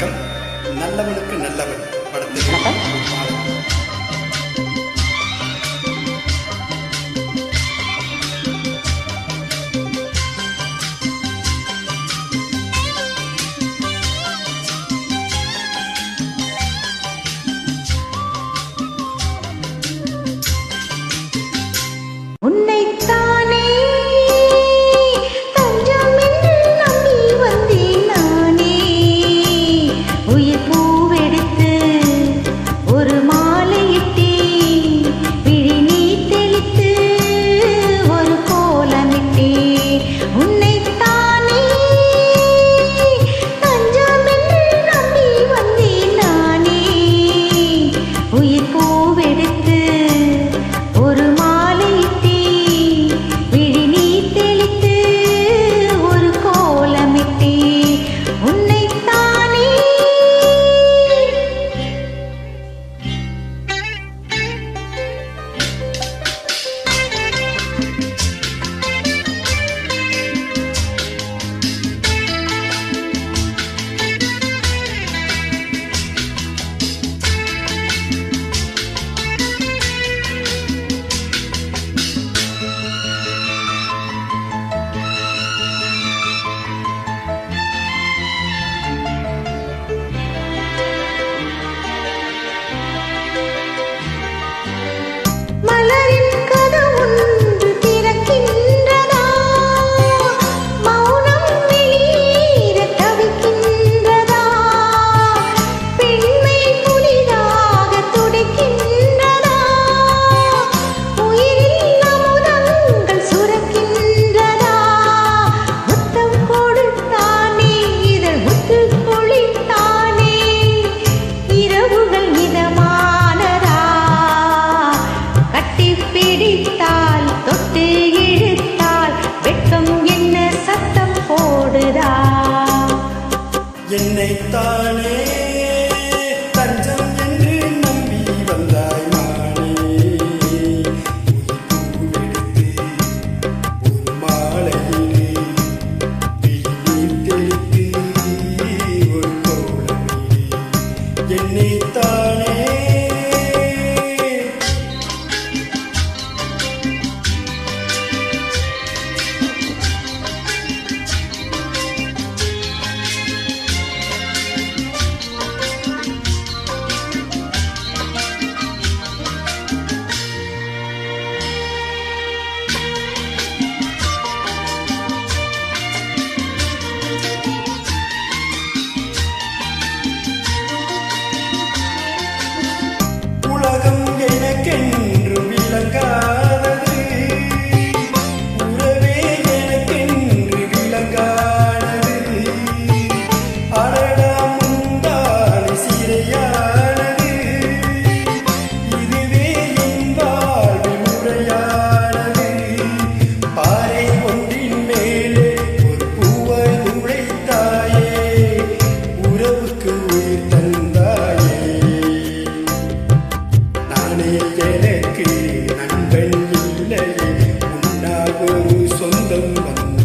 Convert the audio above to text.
வணக்கம். நல்லவனுக்கு நல்லவன். படத்தில் vẫn đông bằng